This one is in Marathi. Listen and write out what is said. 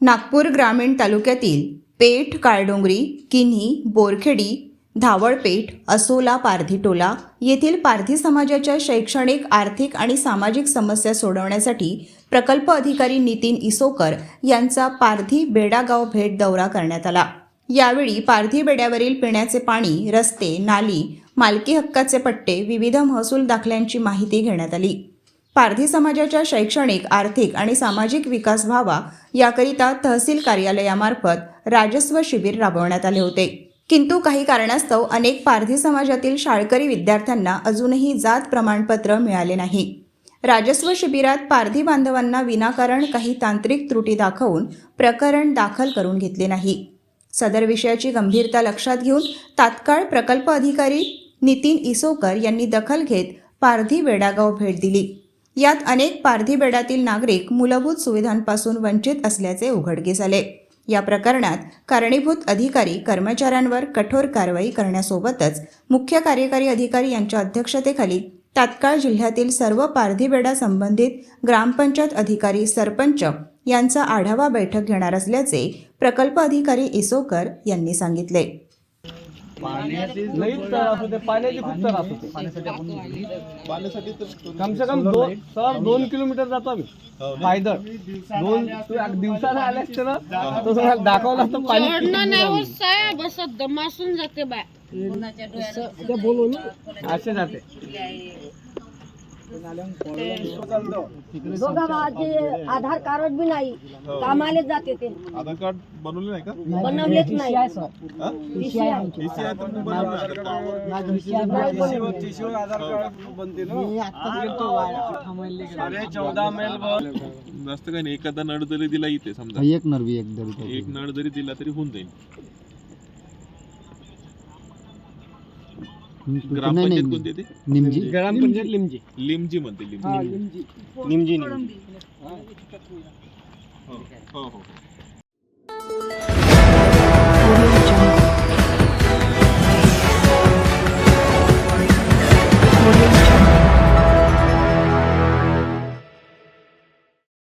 नागपूर ग्रामीण तालुक्यातील पेठ काळडोंगरी किन्ही बोरखेडी धावळपेठ असोला पारधीटोला येथील पारधी समाजाच्या शैक्षणिक आर्थिक आणि सामाजिक समस्या सोडवण्यासाठी प्रकल्प अधिकारी नितीन इसोकर यांचा पारधी बेडागाव भेट दौरा करण्यात आला. यावेळी पारधी बेड्यावरील पिण्याचे पाणी रस्ते नाली मालकी हक्काचे पट्टे विविध महसूल दाखल्यांची माहिती घेण्यात आली. पारधी समाजाच्या शैक्षणिक आर्थिक आणि सामाजिक विकास व्हावा याकरिता तहसील कार्यालयामार्फत राजस्व शिबिर राबवण्यात आले होते. किंतु काही कारणास्तव अनेक पारधी समाजातील शाळकरी विद्यार्थ्यांना अजूनही जात प्रमाणपत्र मिळाले नाही. राजस्व शिबिरात पारधी बांधवांना विनाकारण काही तांत्रिक त्रुटी दाखवून प्रकरण दाखल करून घेतले नाही. सदर विषयाची गंभीरता लक्षात घेऊन तात्काळ प्रकल्प अधिकारी नितीन इसोकर यांनी दखल घेत पारधी वेडागाव भेट दिली. यात अनेक पारधी बेडातील नागरिक मूलभूत सुविधांपासून वंचित असल्याचे उघडकीस आले. या प्रकरणात कारणीभूत अधिकारी कर्मचाऱ्यांवर कठोर कारवाई करण्यासोबतच मुख्य कार्यकारी अधिकारी यांच्या अध्यक्षतेखाली तात्काळ जिल्ह्यातील सर्व पारधी बेडा संबंधित ग्रामपंचायत अधिकारी सरपंच यांचा आढावा बैठक घेणार असल्याचे प्रकल्प अधिकारी इसोकर यांनी सांगितले. लई त्रास होते पाण्याची खूप त्रास होते. पाण्यासाठी तर कम. से कम दोन सर दोन किलोमीटर जातो आम्ही. पायदळ. दोन तू एक दिवसाला आले असते ना तर तुम्हाला दाखवलं असतं पाणी किती नाही होत. साहेब असं दमासून जाते बाय. असे जाते. आधार कार्ड बी नाही कामाले जाते ते. आधार कार्ड बनवले नाही का? बनवलेच नाही. हा? जास्त काही नाही एखादा नळ जरी दिला इथे समजा. एक नरवी एक दरी एक नळ जरी दिला तरी होऊन जाईल. ग्रामपंचायत कोणती ते? निमजी. ग्राम पंचायत लिमजी लिमजी म्हणते लिमजी. निमजी. निमजी. हो हो हो Audio Jungle.